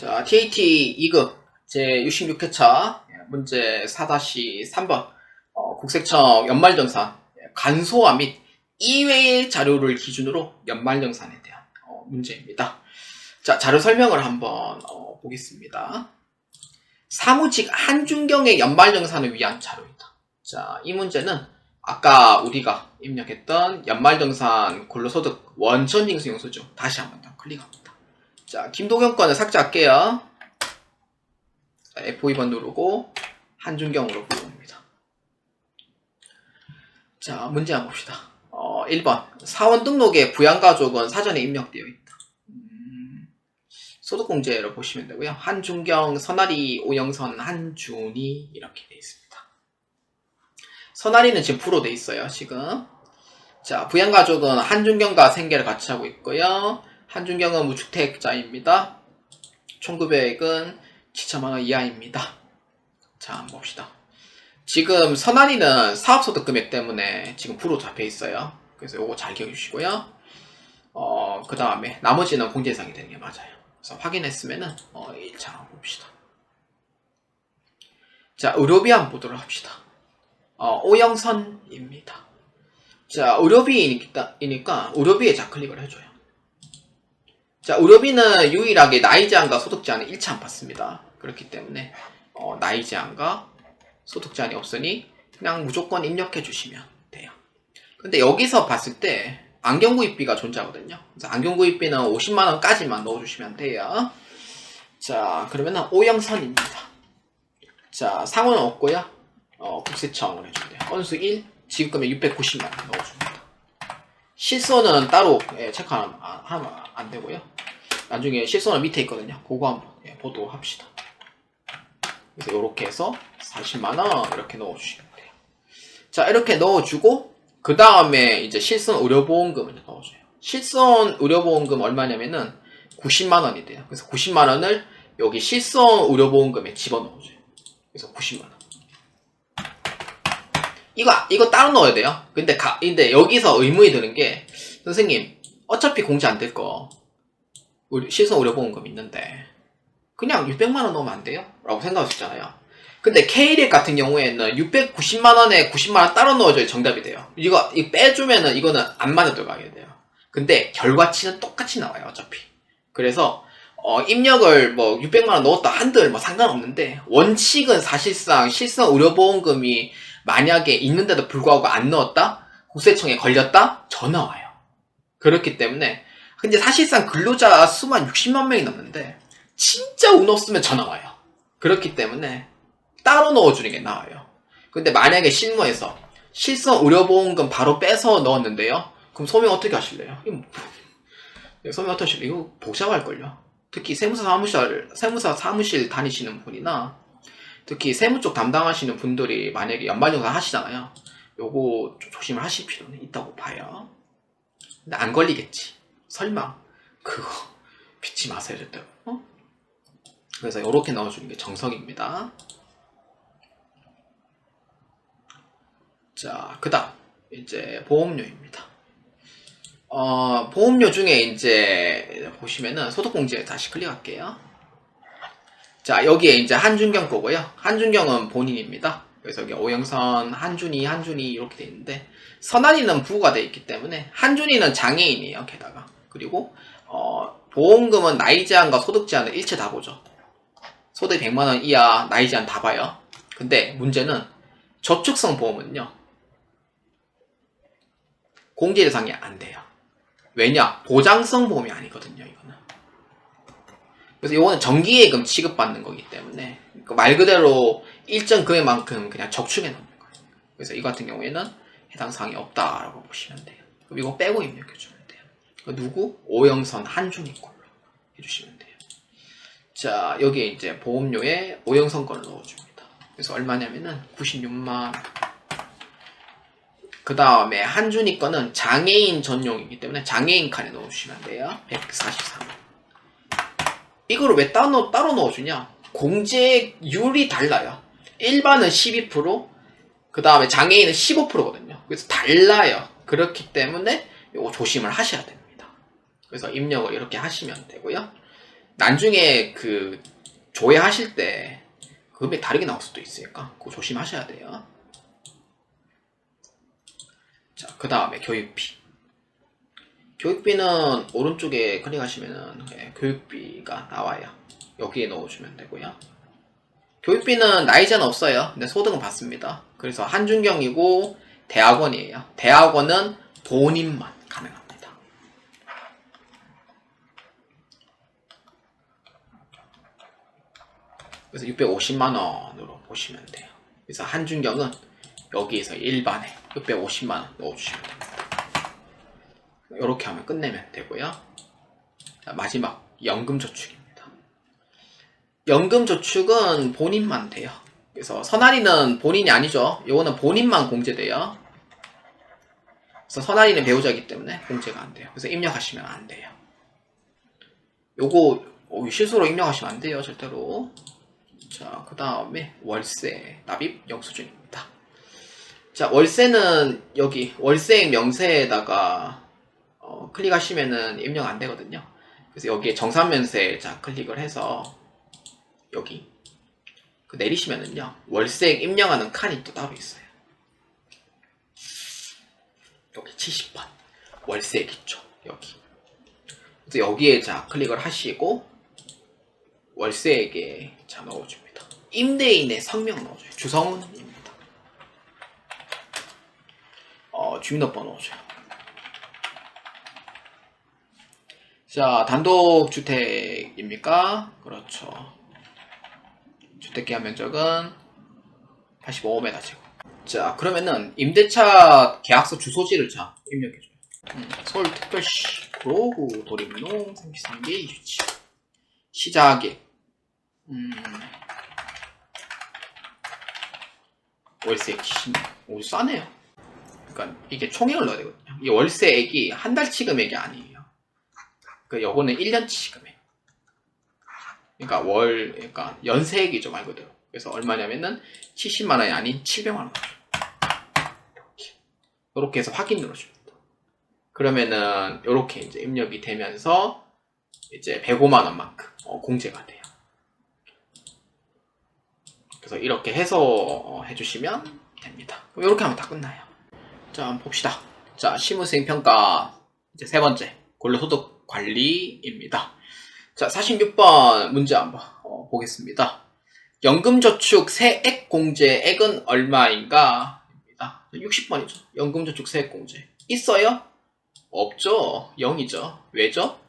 자, TAT 2급 제 66회차 문제 4-3번 어, 국세청 연말정산 간소화 및 이외의 자료를 기준으로 연말정산에 대한 어, 문제입니다. 자, 자료 설명을 한번 어, 보겠습니다. 사무직 한준경의 연말정산을 위한 자료이다. 자, 이 문제는 아까 우리가 입력했던 연말정산 근로소득 원천징수 용수죠. 다시 한번 더 클릭합니다. 자, 김도경 거는 삭제할게요. 자, F2번 누르고 한준경으로 부릅니다. 자, 문제 한번 봅시다. 어, 1번. 사원 등록에 부양가족은 사전에 입력되어 있다. 음, 소득공제로 보시면 되고요. 한준경, 선아리, 오영선, 한준이 이렇게 되어 있습니다. 선아리는 지금 부로 돼 있어요, 지금. 자, 부양가족은 한준경과 생계를 같이 하고 있고요. 한준경은 무주택자입니다. 총급여액은 7천만원 이하입니다. 자, 한번 봅시다. 지금 선한이는 사업소득 금액 때문에 지금 부로 잡혀 있어요. 그래서 요거 잘 기억해 주시고요. 어, 그 다음에 나머지는 공제 대상이 되는 게 맞아요. 그래서 확인했으면은, 어, 1차 한번 봅시다. 자, 의료비 한번 보도록 합시다. 어, 오영선입니다. 자, 의료비이니까, 의료비에 좌클릭을 해줘요. 자, 의료비는 유일하게 나이 제한과 소득 제한은 일치 안 받습니다. 그렇기 때문에 어, 나이 제한과 소득 제한이 없으니 그냥 무조건 입력해 주시면 돼요. 근데 여기서 봤을 때 안경 구입비가 존재하거든요. 그래서 안경 구입비는 50만 원까지만 넣어 주시면 돼요. 자, 그러면은 오영선입니다. 자, 상호는 없고요. 어, 국세청을 해 주면 돼요. 건수 1, 지급금액 690만 원 넣어 줍니다. 실손은 따로 예, 안, 하면 안 되고요. 나중에 실손은 밑에 있거든요. 그거 한번 예, 보도록 합시다. 그래서 이렇게 해서 40만원 이렇게 넣어주시면 돼요. 자, 이렇게 넣어주고, 그 다음에 이제 실손 의료보험금을 넣어줘요. 실손 의료보험금 얼마냐면은 90만원이 돼요. 그래서 90만원을 여기 실손 의료보험금에 집어넣어줘요. 그래서 90만원. 이거, 이거 따로 넣어야 돼요. 근데 가, 근데 여기서 의문이 드는 게, 선생님, 어차피 공제 안될 거, 우리 실손 의료보험금 있는데, 그냥 600만원 넣으면 안 돼요? 라고 생각하셨잖아요. 근데 K렉 같은 경우에는 690만원에 90만원 따로 넣어줘야 정답이 돼요. 이거, 이거 빼주면은 이거는 안 맞아 들어가게 돼요. 근데 결과치는 똑같이 나와요, 어차피. 그래서, 어, 입력을 뭐 600만원 넣었다 한들 뭐 상관없는데, 원칙은 사실상 실손 의료보험금이 만약에 있는데도 불구하고 안 넣었다? 국세청에 걸렸다? 전화 와요. 그렇기 때문에 근데 사실상 근로자 수만 60만 명이 넘는데 진짜 운 없으면 전화 와요. 그렇기 때문에 따로 넣어주는 게 나아요. 근데 만약에 실무에서 실손 의료보험금 바로 빼서 넣었는데요. 그럼 소명 어떻게 하실래요? 뭐- 네, 소명 어떻게 하실래요? 이거 복잡할걸요. 특히 세무사 사무실, 세무사 사무실 다니시는 분이나 특히 세무 쪽 담당하시는 분들이 만약에 연말정산 하시잖아요. 요거 좀 조심을 하실 필요는 있다고 봐요. 근데 안 걸리겠지. 설마 그거 믿지 마세요, 절대로. 어? 그래서 이렇게 넣어주는 게 정석입니다. 자, 그 다음 이제 보험료입니다. 어, 보험료 중에 이제 보시면은 소득공제 다시 클릭할게요. 자, 여기에 이제 한준경 거고요. 한준경은 본인입니다. 그래서 여기 오영선, 한준이, 한준이 이렇게 돼 있는데 선한이는 부가 돼 있기 때문에 한준이는 장애인이에요. 게다가 그리고 어, 보험금은 나이 제한과 소득 제한을 일체 다 보죠. 소득 100만 원 이하 나이 제한 다 봐요. 근데 문제는 저축성 보험은요. 공제 대상이 안 돼요. 왜냐? 보장성 보험이 아니거든요. 이거는. 그래서 이거는 정기예금 취급받는 거기 때문에 그말 그대로 일정 금액만큼 그냥 적충해 놓는 거예요. 그래서 이 같은 경우에는 해당 사항이 없다라고 보시면 돼요. 그럼 이거 빼고 입력해. 그 누구? 오영선 한준이 걸로 해주시면 돼요. 자 여기에 이제 보험료에 오영선 걸로 넣어줍니다. 그래서 얼마냐면은 96만 그 다음에 한준이 거는 장애인 전용이기 때문에 장애인 칸에 넣어주시면 돼요. 143만 이거를 왜 따로, 따로 넣어주냐? 공제율이 달라요. 일반은 12%, 그 다음에 장애인은 15%거든요. 그래서 달라요. 그렇기 때문에 이거 조심을 하셔야 됩니다. 그래서 입력을 이렇게 하시면 되고요. 나중에 그 조회하실 때 금액 다르게 나올 수도 있으니까 그거 조심하셔야 돼요. 자, 그 다음에 교육비. 교육비는 오른쪽에 클릭하시면은 예, 교육비가 나와요. 여기에 넣어주면 되고요. 교육비는 나이자는 없어요. 근데 소득은 받습니다. 그래서 한중경이고 대학원이에요. 대학원은 본인만 가능합니다. 그래서 650만 원으로 보시면 돼요. 그래서 한중경은 여기에서 일반에 650만 원 넣어주시면 됩니다. 이렇게 하면 끝내면 되고요. 자, 마지막 연금저축입니다. 연금저축은 본인만 돼요. 그래서 선할이는 본인이 아니죠. 이거는 본인만 공제돼요. 그래서 선할이는 배우자이기 때문에 공제가 안 돼요. 그래서 입력하시면 안 돼요. 요거 어, 실수로 입력하시면 안 돼요. 절대로. 자, 그 다음에 월세 납입 영수증입니다. 자, 월세는 여기 월세 명세에다가 어, 클릭하시면은 입력 안 되거든요. 그래서 여기에 정산면세 자 클릭을 해서 여기 그 내리시면은요 월세 입력하는 칸이 또 따로 있어요. 여기 70번 월세 기초 여기. 그래서 여기에 자 클릭을 하시고 월세에게 자 넣어줍니다. 임대인의 성명 넣어줘요. 주성훈입니다. 어, 주민등록번호 넣어줘요. 자, 단독주택입니까? 그렇죠. 주택계약 면적은 85m 제곱. 자, 그러면은 임대차 계약서 주소지를 자 입력해줘요. 음, 서울특별시 구로구 도림동 33개 유치. 시작에 음, 월세 70만 오 싸네요. 그러니까 이게 총액을 넣어야 되거든요. 이 월세액이 한 달 치 금액이 아니에요. 그 요거는 1년 치 금액. 그러니까 월 그러니까 연세액이죠 말 그대로. 그래서 얼마냐면은 70만 원이 아닌 700만 원. 이렇게 해서 확인 눌러줍니다. 그러면은 이렇게 이제 입력이 되면서 이제 105만 원만큼 어, 공제가 돼요. 그래서 이렇게 해서 어, 해주시면 됩니다. 이렇게 하면 다 끝나요. 자, 한번 봅시다. 자, 실무수행 평가 이제 세 번째 근로소득 관리입니다. 자, 46번 문제 한번 어, 보겠습니다. 연금저축 세액 공제액은 얼마인가? 입니다. 60번이죠. 연금저축 세액 공제 있어요? 없죠. 0이죠. 왜죠?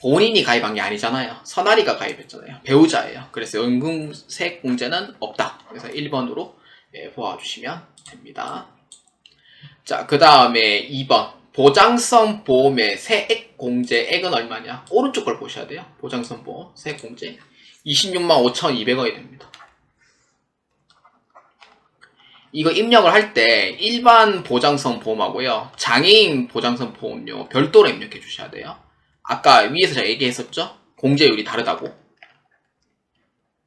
본인이 가입한 게 아니잖아요. 선아리가 가입했잖아요. 배우자예요. 그래서 연금 세액 공제는 없다. 그래서 1번으로 예, 보아주시면 됩니다. 자, 그 다음에 2번. 보장성 보험의 세액 공제액은 얼마냐? 오른쪽 걸 보셔야 돼요. 보장성 보험 세액 공제. 26만 5,200원이 됩니다. 이거 입력을 할 때 일반 보장성 보험하고요. 장애인 보장성 보험료 별도로 입력해 주셔야 돼요. 아까 위에서 제가 얘기했었죠? 공제율이 다르다고.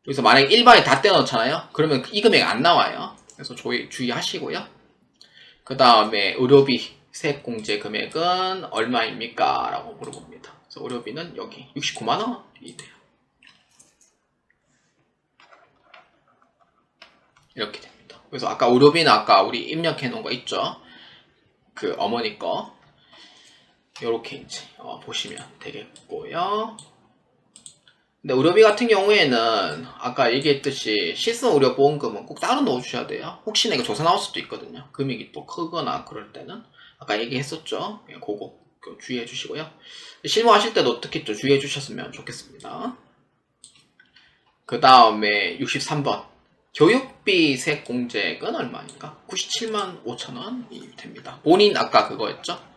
그래서 만약에 일반에 다 떼어놓잖아요? 그러면 이 금액 안 나와요. 그래서 주의, 주의하시고요. 그 다음에 의료비 세액공제 금액은 얼마입니까? 라고 물어봅니다. 그래서 의료비는 여기 69만원이 돼요. 이렇게 됩니다. 그래서 아까 의료비는 아까 우리 입력해 놓은 거 있죠? 그 어머니 거. 이렇게 이제 어, 보시면 되겠고요. 근데 의료비 같은 경우에는 아까 얘기했듯이 실손 의료 보험금은 꼭 따로 넣어주셔야 돼요. 혹시나 이거 조사 나올 수도 있거든요. 금액이 또 크거나 그럴 때는 아까 얘기했었죠. 예, 그거 그 주의해 주시고요. 실무하실 때도 특히 또 주의해 주셨으면 좋겠습니다. 그 다음에 63번 교육비 세액 공제액은 얼마입니까? 97만 5천 원이 됩니다. 본인 아까 그거였죠?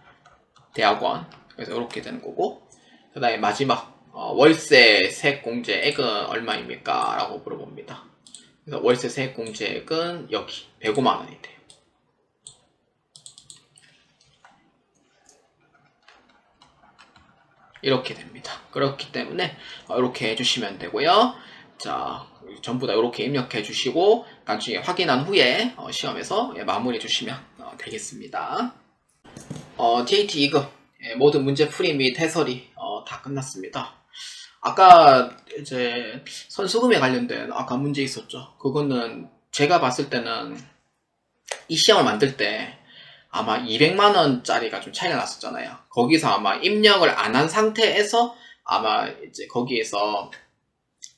대학원 그래서 이렇게 되는 거고 그 다음에 마지막 어, 월세 세액 공제액은 얼마입니까? 라고 물어봅니다. 그래서 월세 세액 공제액은 여기 105만 원이 돼요. 이렇게 됩니다. 그렇기 때문에 어, 이렇게 해주시면 되고요. 자, 전부 다 이렇게 입력해 주시고 나중에 확인한 후에 어, 시험에서 예, 마무리해 주시면 어, 되겠습니다. 어, TAT 2급 예, 모든 문제 풀이 및 해설이 어, 다 끝났습니다. 아까 이제 선수금에 관련된 아까 문제 있었죠. 그거는 제가 봤을 때는 이 시험을 만들 때 아마 200만 원짜리가 좀 차이가 났었잖아요. 거기서 아마 입력을 안 한 상태에서 아마 이제 거기에서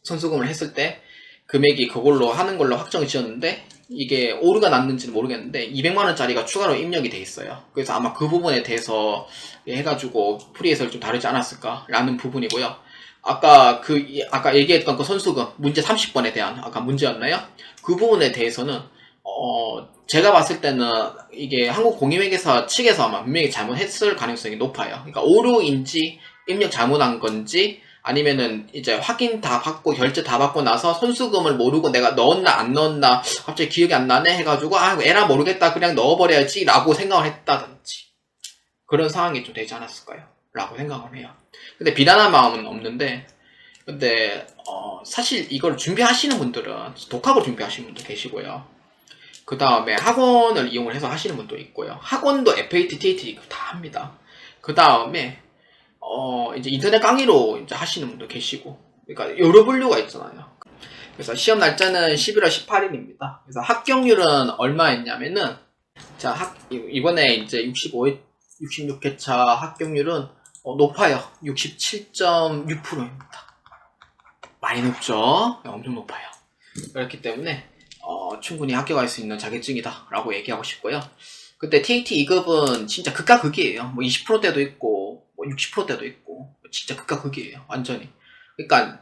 선수금을 했을 때 금액이 그걸로 하는 걸로 확정이 지었는데 이게 오류가 났는지는 모르겠는데 200만 원짜리가 추가로 입력이 돼 있어요. 그래서 아마 그 부분에 대해서 해가지고 프리에서 좀 다르지 않았을까 라는 부분이고요. 아까 그 이- 아까 얘기했던 그 선수금 문제 30번에 대한 아까 문제였나요? 그 부분에 대해서는 어 제가 봤을 때는 이게 한국공인회계사 측에서 아마 분명히 잘못했을 가능성이 높아요. 그러니까 오류인지 입력 잘못한 건지 아니면은 이제 확인 다 받고 결제 다 받고 나서 손수금을 모르고 내가 넣었나 안 넣었나 갑자기 기억이 안 나네 해가지고 아 에라 모르겠다 그냥 넣어버려야지 라고 생각을 했다든지 그런 상황이 좀 되지 않았을까요? 라고 생각을 해요. 근데 비난할 마음은 없는데 근데 어, 사실 이걸 준비하시는 분들은 독학으로 준비하시는 분도 계시고요. 그 다음에 학원을 이용을 해서 하시는 분도 있고요. 학원도 FAT, TAT 다 합니다. 그 다음에 어, 이제 인터넷 강의로 이제 하시는 분도 계시고, 그러니까 여러 분류가 있잖아요. 그래서 시험 날짜는 11월 18일입니다. 그래서 합격률은 얼마였냐면은, 자, 학, 이- 이번에 이제 65회, 66회차 합격률은 어, 높아요. 67.6%입니다. 많이 높죠? 네, 엄청 높아요. 그렇기 때문에, 어, 충분히 합격할 수 있는 자격증이다. 라고 얘기하고 싶고요. 근데 TAT 2급은 진짜 극과 극이에요. 뭐 20%대도 있고, 뭐 60%대도 있고, 진짜 극과 극이에요. 완전히. 그러니까,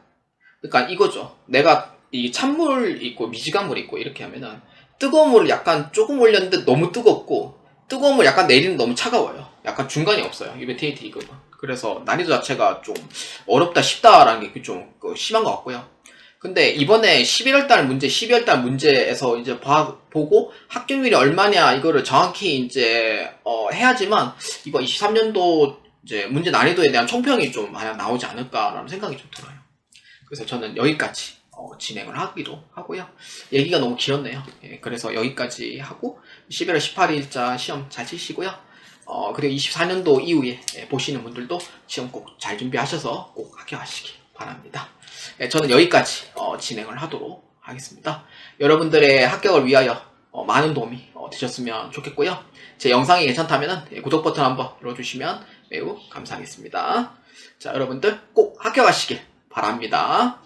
그러니까 이거죠. 내가 이 찬물 있고 미지간물 있고 이렇게 하면은 뜨거운 물을 약간 조금 올렸는데 너무 뜨겁고 뜨거운 물 약간 내리는 너무 차가워요. 약간 중간이 없어요. TAT 2급은. 그래서 난이도 자체가 좀 어렵다 쉽다라는 게 좀 심한 것 같고요. 근데 이번에 11월달 문제, 12월달 문제에서 이제 봐, 보고 합격률이 얼마냐 이거를 정확히 이제 어, 해야지만 이번 23년도 이제 문제 난이도에 대한 총평이 좀 만약 나오지 않을까라는 생각이 좀 들어요. 그래서 저는 여기까지 어, 진행을 하기도 하고요. 얘기가 너무 길었네요. 예, 그래서 여기까지 하고 11월 18일자 시험 잘 치시고요. 어, 그리고 24년도 이후에 예, 보시는 분들도 시험 꼭 잘 준비하셔서 꼭 합격하시기 바랍니다. 예, 저는 여기까지 어, 진행을 하도록 하겠습니다. 여러분들의 합격을 위하여 어, 많은 도움이 어, 되셨으면 좋겠고요. 제 영상이 괜찮다면 구독 버튼 한번 눌러주시면 매우 감사하겠습니다. 자, 여러분들 꼭 합격하시길 바랍니다.